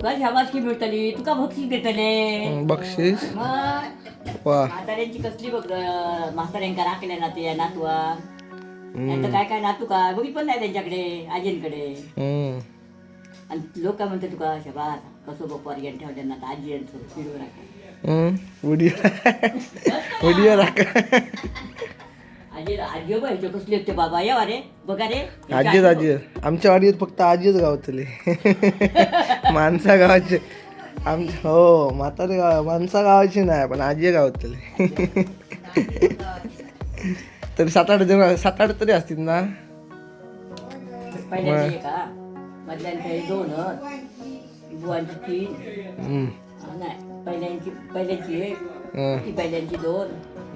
तुका शाबासकी मिळतली तुका बक्षीस देतले बक्षीस? वा. म्हाताऱ्यांची कसली बघ म्हाताऱ्यांका राखले नाते नातवा. त्यांचं काय काय नातू का? बघित पण नाही त्यांच्याकडे आजींकडे. आणि लोक काय म्हणते तुका शाबास कसं बघ पोरग्यान ठेवल्या ना आजी यांचं फिरवून राखा. व्हिडिओ व्हिडिओ राखा. आजी आजी बाईचे कसले होते बाबा. या रे बघा रे. आजीच आजी आमच्या वाडीत फक्त आजीच गावतले. माणसा गावाचे. आम हो म्हातारे गाव माणसा गावाची नाही पण आजी गावतले. तरी सात आठ जण सात आठ तरी असतील ना? पहिल्यांचे हा. दोन बुवांची तीन. हं, हा, नाही. पहिल्यांची पहिल्याची एक हं, ती पहिल्यांची दोन.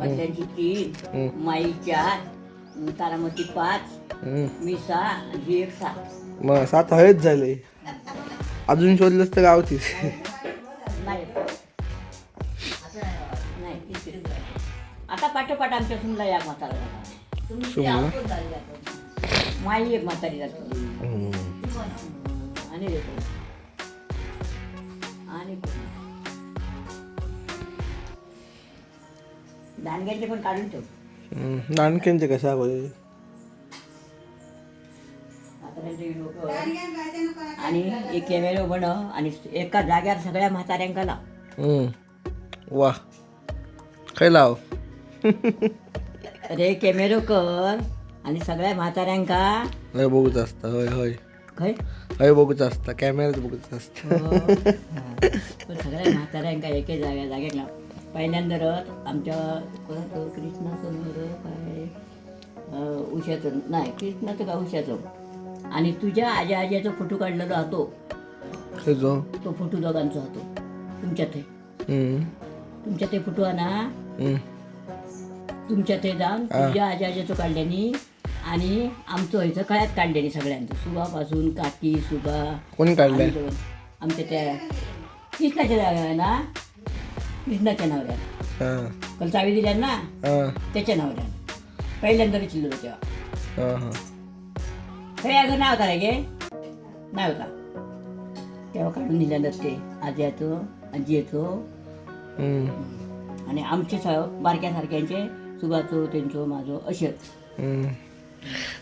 मधल्यांची तीन माई चार तारामती पाच. मी सहा ही एक सात. मग सात हळद झाले. अजून शोधलंच तर गावतीच नाही. आता पाठोपाठ आमच्या सुनला या म्हातारा झाला. सुमला माई एक म्हातारी जाते. आणि आणि दांडग्यांचे पण काढून ठेव. नानकेंचे कशा लोक आणि एक कॅमेरो बनव आणि एका जाग्यावर सगळ्या म्हाताऱ्यांका लाव. वा. काय लाव? अरे कॅमेरो कर आणि सगळ्या म्हाताऱ्यांका. हय बघूच असतं होय होय. खय हय बघूच असतं कॅमेऱ्यात बघूच असतं. हो. पण सगळ्या म्हाताऱ्यांका एके जाग्या जागेत लाव. पहिल्यांदा रथ आमच्या कोणाचं कृष्णाचं नर काय? अं, उषाचं नाही कृष्णाचं का उषाचं? आणि तुझ्या आजी आज्याचा फोटो काढलेला राहतो तो फोटो दोघांचा होतो. तुमच्या ते. हं. तुमच्या ते फोटो आणा. तुमच्या ते जाऊन तुझ्या आजी आज्याचं काढल्यानी आणि आमचं व्हायचं कळ्यात काढल्यानी सगळ्यांचं. सुबापासून काकी सुबा कोणी दोन. आमच्या त्या कृष्णाच्या जागा ना कृष्णाच्या नावाल्या हां. काल चावी दिल्या ना हां. त्याच्या नावाल्या पहिल्यांदा विचारलं तेव्हा. हां हां. हे अगं नाव होता रे गे? नाही होता तेव्हा काढून दिल्यानं ते. आजी येतो आजी येतो. आणि आमचे स बारक्यासारख्यांचे सुबाचो त्यांचो माझो असेच हं.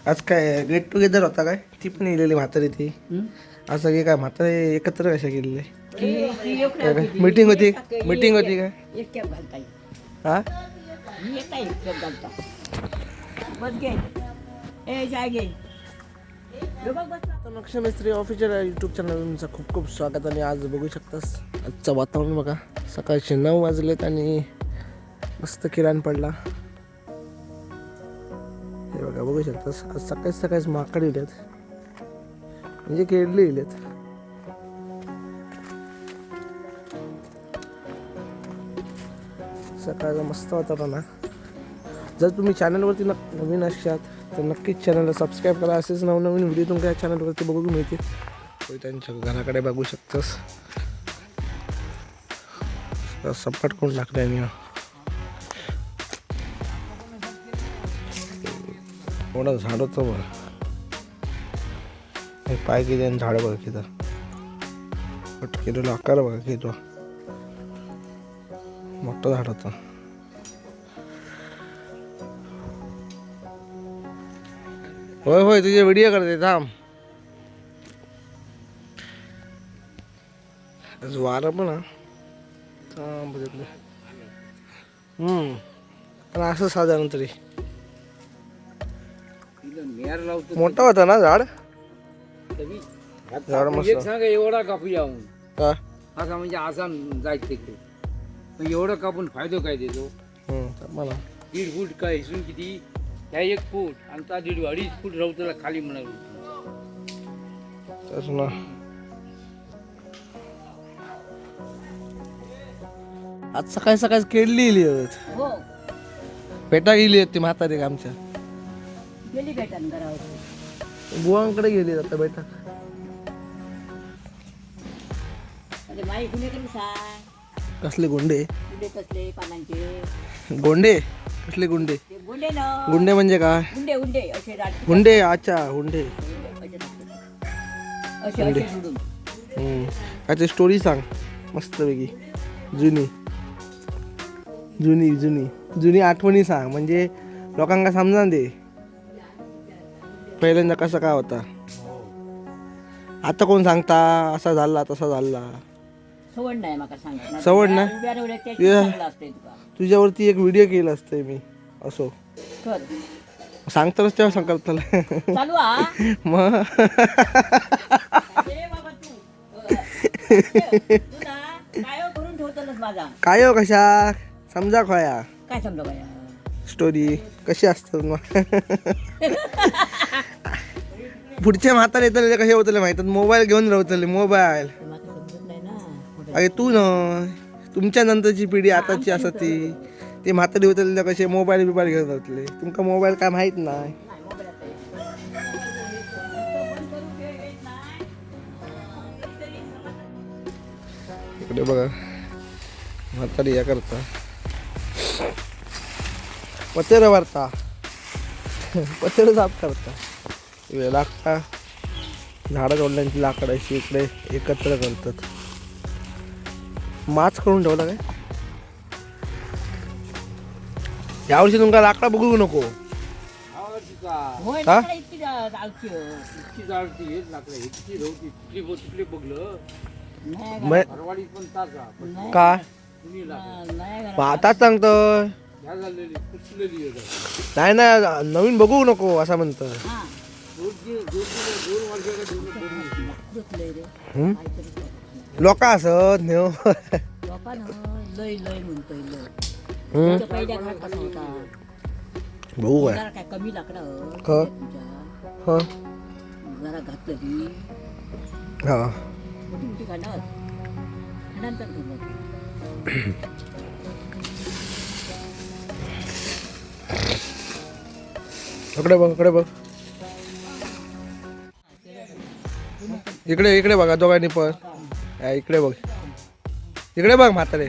आज काय गेट टुगेदर होता काय? ती पण येलेली म्हातारी ती. हं? आज सगळे काय म्हातारे एकत्र कशा गेलेले. मीटिंग होती? मीटिंग होती येईल. हा? नक्षमिस्त्री ऑफिशियल यूट्यूब चॅनल तुमचं खूप खूप स्वागत आणि आज बघू शकतास आजचं वातावरण बघा. सकाळचे नऊ वाजलेत आणि मस्त किराण पडला. हे बघा बघू शकतास. आज सकाळी सकाळीच माकड इलेत. म्हणजे केडले इलेत. सकाळचं मस्त वातावरण आहे. जर तुम्ही चॅनलवरती न नवीन असतात तर नक्कीच चॅनलला सबस्क्राईब करा. असेच नवनवीन व्हिडिओ तुमच्या चॅनलवरती बघू मिळतील. होय, त्यांच्या घराकडे बघू शकतोस. सपाट कोण टाकलं मी. मोठं झाड होतं बघ हे पाय किती आणि झाड बघ किती. कट केलेला आकार बघा किती. मोठं झाड होतं. होय होय तुझे व्हिडिओ करते थांब. वारं पण हा थांब पण असं साधारण तरी. मोठा होता ना झाड? झाड मस्त. एवढा कापू यावून का? असा म्हणजे असा जायचं पण एवढं कापून फायदो काय देतो? ना दीड फूट काय हिसून किती? ह्या एक फूट आणि त्या दीड अडीच फूट रवताला खाली म्हणाल ना. आज सकाळी सकाळी इली आहेत. हो. पेटा गेली आहेत ती म्हातारी आमच्या. गेली भेटान घरावर. बुवांकडे गेली आता बेटा अरे माई कुणी कसले गुंडे? गुंडे कसले पानांचे? गोंडे? कसले गुंडे? ते गुंडे ना. गुंडे म्हणजे काय? गुंडे गुंडे. असे राट हुंडे अच्छा हुंडे असे असे हम्म. स्टोरी सांग. मस्तपैकी. जुनी. जुनी जुनी. जुनी आठवणी सांग. म्हणजे लोकांना समजा दे. पहिल्यांदा कसं काय होता? आता कोण सांगता? असा झाला तसा झाला. सवड नाही सवड. चांगलं असतंय तुका. तुझ्यावरती एक व्हिडिओ केला असतंय मी असो. कर. सांगतानाच तेव्हा सांग तुला चालू हा. मग बाबा तू काय हो करून ठेवतलंस माझा. काय हो कशा? समजा खोया. काय समजा बाया स्टोरी कशी असतात मग? पुढच्या म्हातारे येतले कसे होतले माहितात मोबाईल घेऊन राहतले मोबाईल अरे तू न तुमच्या नंतरची पिढी आताची असत ती ते म्हातारी होतले कसे मोबाईल बिबाईल घेऊन राहतले तुमका मोबाईल काय माहीत नाही. इकडे बघा. म्हातारी या करता. पतेर वारता पतेर साफ करता. वेळ लागता. झाडा तोडल्यांची लाकडं अशी इकडे एकत्र करतात. माच करून ठेवला काय? यावर्षी तुमका लाकडा बघू नको. हा? इतकी जाळती हेच लागलं इतकी रवती तिथली बघलं. नाही मग परवाडीत पण ताजा पण नाही काय कुणी लागलं घरा- नाही घरा- मग आताच सांगतोय. ह्या झालेली कुचलेली आहे नाही ना नवीन बघू नको असं म्हणतं हा, दोन दि- दोन दिवस- दोन वर्षाला दोन दोन लाकडंच लय रे. हम्म? लोक असत नेव लोकांना लय लय म्हणतोय लय. हम्म? तो पहिल्या घरात कसा होता? बघू काय. जरा काय कमी लाकडं हो? तुमच्या. हा. जरा घातली हा. मोठी मोठी घेणार. इकडे बघ इकडे बघ. इकडे इकडे बघा दोघांनी पण. हा, इकडे बघ. इकडे बघ म्हातारे.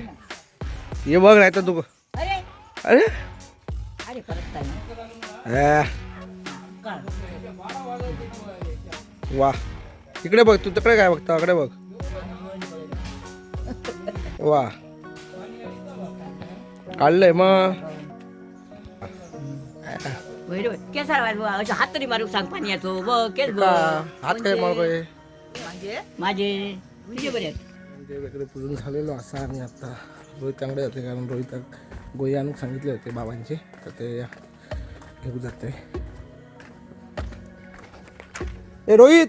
ये बघ नाही तर तू अरे. अरे. अरे परत काय हा, काढ. वा. इकडे बघ तू तिकडे काय बघता? इकडे बघ. वा. काढलंय मग. वैर वैर. केसार वाजवा अशा हात तरी मारू सांग पाण्याचो बघ केस बघ? हात काय मारतोय माझे तुझे बरे आहेत. पूजून झालेलो असा आणि आता रोहित चांगले जाते कारण रोहित गोळी आणून सांगितले होते बाबांचे तर ते घेऊ जाते. ए रोहित!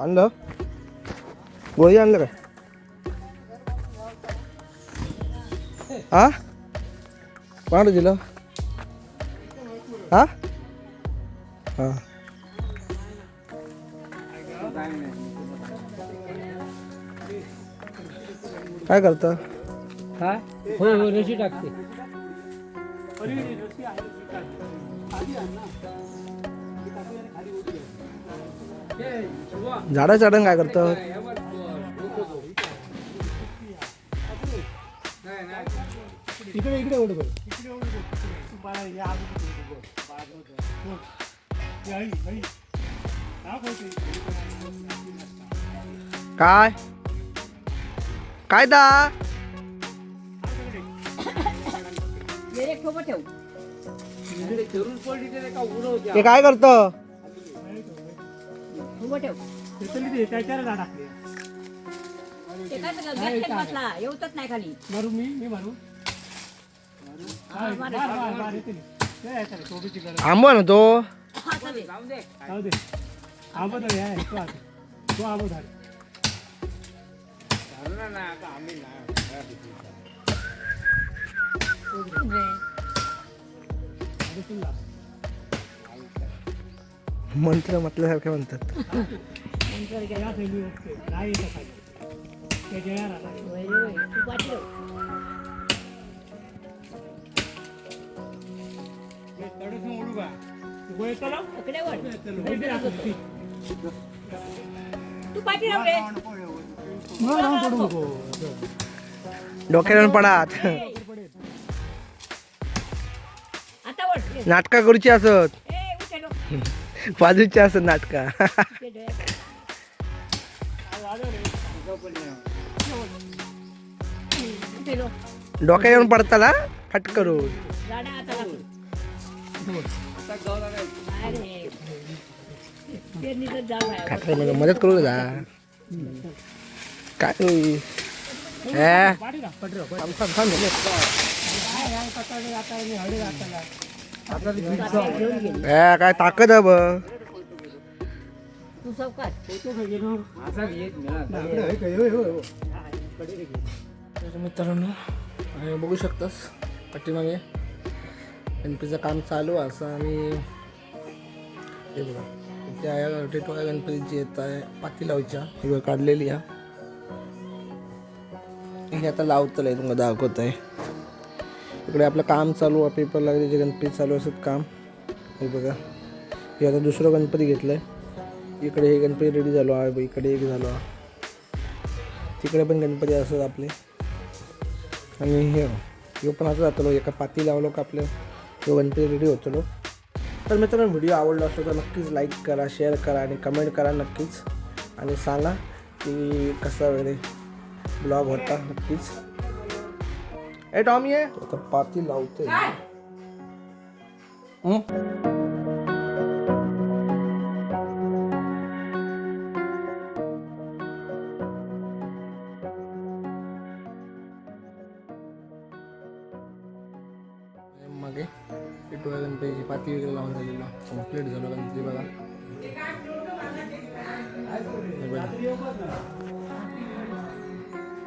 आणलं? गोळी आणलं काय? हा? कोणाला दिलं? हा? हा. काय करता? काय हो हो रशी टाकते. झाडा चढण काय करतात इकडे इकडे ओढ काय? कायदा? ते काय करत? ठोपा आंबा ना तो. हा, तो आंबा आता मंत्र म्हटल्यासारखे म्हणतात. तू पाठी राहू डोक्यावर पडात नाटका करूची असत. बाजूची असत नाटका. डोक्या येऊन पडताला फट मला मदत करू जा काय? होई ए, काय ताकद आहे मिळाला तर मित्रांनो आणि बघू शकतास पाठीमागे. गणपतीचं काम चालू आहे असं आणि हे बघा त्या गणपतीची येत आहे पाती लावायच्या ही बघा काढलेली आहे. हे आता लावतलं आहे तुम्हाला दाखवत आहे इकडे आपलं काम चालू आहे पेपर लागले जे गणपती चालू असत काम. हे बघा. हे आता दुसरं गणपती घेतलं आहे इकडे हे गणपती रेडी झालो आहे इकडे एक झालो आहे. तिकडे पण गणपती असतात आपले. आणि हे हे पण असं जातो एका पाती लावलो का आपलं तो गणपती रेडी होतो तर मित्रांनो व्हिडिओ आवडला असतो तर नक्कीच लाईक करा शेअर करा आणि कमेंट करा नक्कीच. आणि सांगा की कसं वगैरे ब्लॉग होता नक्कीच. ए टॉमी आहे आता पाती लावते. हं? मागे. पिटोळ्या गणपतीची पाती वगैरे लावून झालेलं. कंप्लीट झालं गणपती बघा. बघा.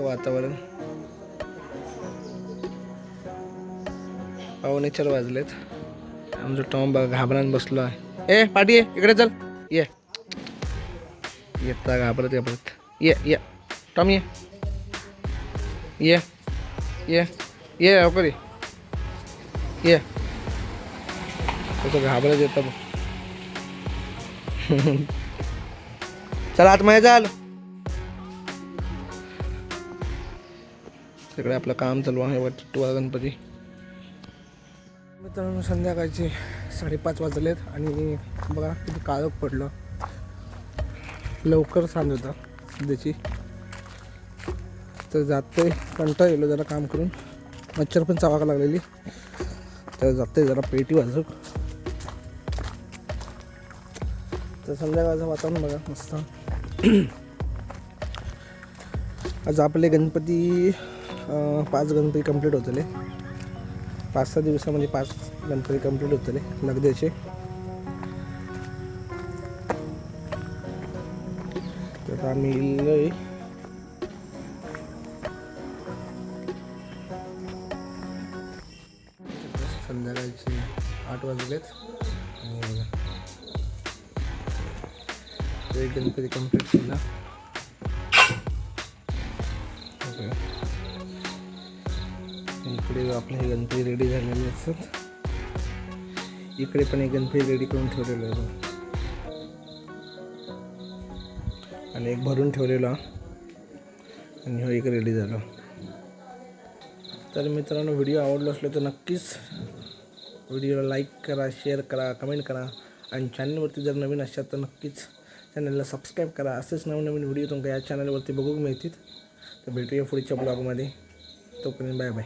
असं वातावरण. पावणे चार वाजलेत. आमचं टॉम बघा घाबरान बसलो आहे. ए पाठी ये इकडे चल. ये. येता घाबरत घाबरत. ये ये. टॉम ये. ये ये ये लवकर ये. तसं घाबरत येतं बघ. चला आतमध्ये चाल. सगळं आपलं काम चालू आहे वरती टुवा गणपती. मित्रांनो संध्याकाळचे साडेपाच वाजलेत आणि बघा किती काळं पडलं. लवकर सांज होता सध्याची. तर जाते कंटा येलो जरा काम करून. मच्छर पण चावाका लागलेली. तर जाते जरा पेटी वाजू तर संध्याकाळचं वातावरण बघा मस्त. आज आपले गणपती पाच गणपती कंप्लीट होतले. पाच सहा दिवसामध्ये म्हणजे पाच गणपती कंप्लीट होतले लगद्याचे तर आम्ही इल्लोय संध्याकाळचे आठ वाजलेत. आणि एक गणपती कंप्लीट केला. आपले हे गणपती रेडी झालेले असतात. इकडे पण एक गणपती रेडी करून ठेवलेलो आहे. आणि एक भरून ठेवलेला. आणि हो एक रेडी झाला. तर मित्रांनो व्हिडिओ आवडला असला तर नक्कीच व्हिडिओला लाईक करा शेअर करा कमेंट करा. आणि चॅनलवरती जर नवीन असाल तर नक्कीच चॅनलला सबस्क्राईब करा. असेच नवनवीन व्हिडिओ तुमका या चॅनलवरती बघू मिळतील. तर भेटूया पुढच्या ब्लॉगमध्ये तोपर्यंत बाय बाय